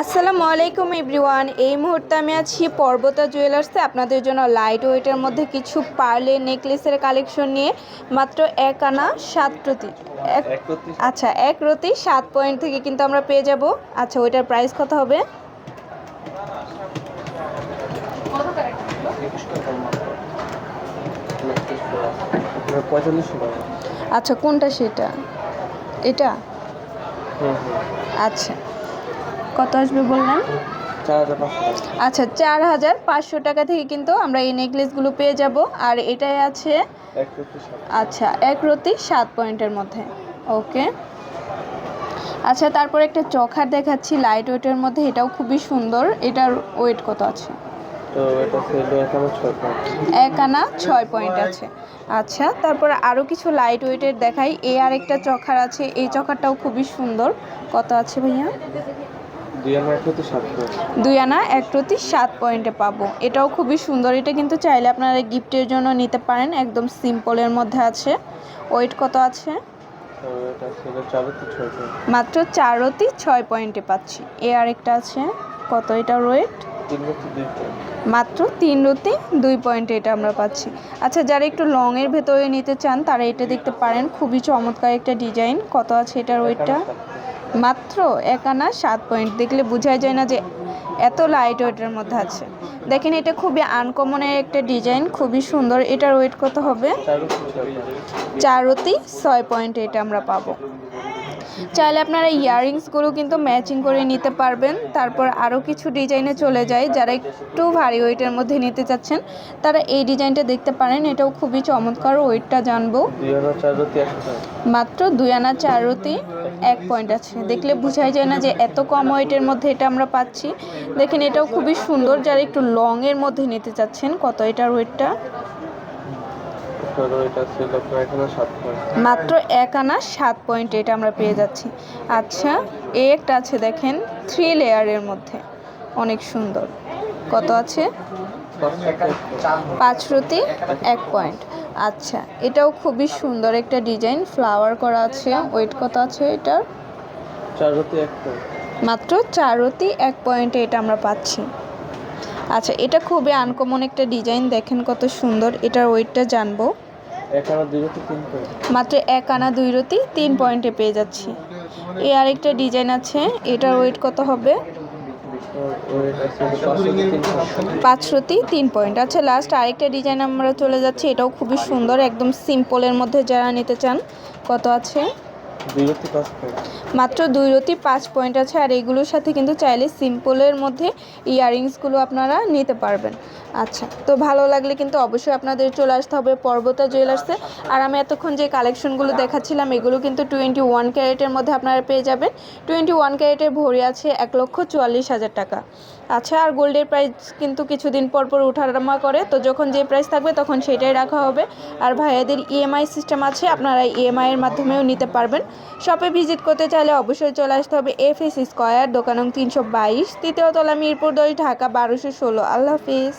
আসসালামু আলাইকুম এভরিওয়ান। এই মুহূর্তে আমি আছি পর্বতা জুয়েলার্সে। আপনাদের জন্য লাইট ওয়েটের মধ্যে কিছু পার্লে নেকলেসের কালেকশন নিয়ে মাত্র এক আনা সাত এক আচ্ছা এক রতি সাত পয়েন্ট থেকে কিন্তু আমরা পেয়ে যাব। আচ্ছা ওইটার প্রাইস কত হবে? আচ্ছা কোনটা সেটা? এটা? আচ্ছা। কত আসবে বললেন? আচ্ছা চার হাজার পাঁচশো টাকা থেকে কিন্তু আমরা এই নেকলেসগুলো পেয়ে যাব। আর এটাই আছে আচ্ছা এক রতি সাত পয়েন্টের মধ্যে। ওকে। আচ্ছা তারপর একটা চখার দেখাচ্ছি লাইট ওয়েটের মধ্যে এটাও খুবই সুন্দর। এটার ওয়েট কত আছে? এক আনা ছয় পয়েন্ট। আছে। আচ্ছা তারপর আরও কিছু লাইট ওয়েটের দেখাই। এ আর একটা চখার আছে এই চখারটাও খুবই সুন্দর। কত আছে ভাইয়া? দুই আনা এক প্রতি সাত পয়েন্টে। পাবো। এটাও খুবই সুন্দর। এটা কিন্তু চাইলে আপনারা গিফটের জন্য নিতে পারেন। একদম সিম্পলের মধ্যে আছে। ওয়েট কত আছে? মাত্র চার রতি ছয় পয়েন্টে পাচ্ছি। এ আরেকটা আছে। কত এটা ওয়েট? মাত্র তিন রতি দুই পয়েন্টে এটা আমরা পাচ্ছি। আচ্ছা যারা একটু লংয়ের ভেতরে নিতে চান তারা এটা দেখতে পারেন। খুবই চমৎকার একটা ডিজাইন। কত আছে এটার ওয়েটটা? মাত্র এক আনা সাত পয়েন্ট দেখলে বোঝাই যায় না যে এত লাইট ওয়েটের মধ্যে আছে। দেখেন, এটা খুবই আনকমনের একটা ডিজাইন খুবই সুন্দর। এটার ওয়েট কত হবে? চারতি ছয় পয়েন্ট এটা আমরা পাবো। চাইলে আপনারা ইয়াররিংসগুলো কিন্তু ম্যাচিং করে নিতে পারবেন। তারপর আরও কিছু ডিজাইনে চলে যায় যারা একটু ভারী ওয়েটের মধ্যে নিতে চাচ্ছেন তারা এই ডিজাইনটা দেখতে পারেন। এটাও খুবই চমৎকার ওয়েটটা জানব। মাত্র দুই আনা চার রতি এক পয়েন্ট আছে। দেখলে বোঝাই যায় না যে এত কম ওয়েটের মধ্যে এটা আমরা পাচ্ছি। দেখেন এটাও খুবই সুন্দর যারা একটু লংয়ের মধ্যে নিতে চাচ্ছেন কত এটার ওয়েটটা? তো এটা ছিল আপনার এখানে সাত পয়েন্ট মাত্র এক আনা সাত পয়েন্ট এটা আমরা পেয়ে যাচ্ছি। আচ্ছা এই একটা আছে দেখেন থ্রি লেয়ারের মধ্যে। অনেক সুন্দর। কত আছে? পাঁচ রতি এক পয়েন্ট আচ্ছা এটাও খুবই সুন্দর একটা ডিজাইন ফ্লাওয়ার করা আছে। ওয়েট কত আছে এটার? মাত্র চার রতি এক পয়েন্টে এটা আমরা পাচ্ছি। আচ্ছা এটা খুবই আনকমন একটা ডিজাইন দেখেন কত সুন্দর। এটার ওয়েটটা জানব। মাত্র এক আনা দুই রতি, তিন পয়েন্টে পেয়ে যাচ্ছি। এ আরেকটা ডিজাইন আছে এটার ওয়েট কত হবে? পাঁচ রতি, তিন পয়েন্ট। আচ্ছা লাস্ট আরেকটা ডিজাইন আমরা চলে যাচ্ছি, এটাও খুবই সুন্দর, একদম সিম্পলের মধ্যে যারা নিতে চান, কত আছে? মাত্র দুই রতি পাঁচ পয়েন্ট আছে, আর এগুলোর সাথে কিন্তু চাইলে সিম্পলের মধ্যে ইয়াররিংসগুলো আপনারা নিতে পারবেন। আচ্ছা তো ভালো লাগলে কিন্তু অবশ্যই আপনাদের চলে আসতে হবে পর্বতা জুয়েলার্সে আর আমি এতক্ষণ যে কালেকশনগুলো দেখাচ্ছিলাম, এগুলো কিন্তু টোয়েন্টি ওয়ান ক্যারেটের মধ্যে আপনারা পেয়ে যাবেন। টোয়েন্টি ওয়ান ক্যারেটের ভরি আছে এক লক্ষ চুয়াল্লিশ হাজার টাকা। আচ্ছা আর গোল্ডের প্রাইস কিন্তু কিছুদিন পর পর উঠানামা করে, তো যখন যে প্রাইস থাকবে তখন সেটাই রাখা হবে। আর ভাইয়াদের ইএমআই সিস্টেম আছে, আপনারা ইএমআই এর মাধ্যমেও নিতে পারবেন। শপে ভিজিট করতে চাইলে অবশ্যই চলে আসতে হবে এফ এস স্কোয়ার, দোকান তিনশো বাইশ, তৃতীয় তলা মিরপুর দশ ঢাকা বারোশো ষোলো। আল্লাহ হাফিজ।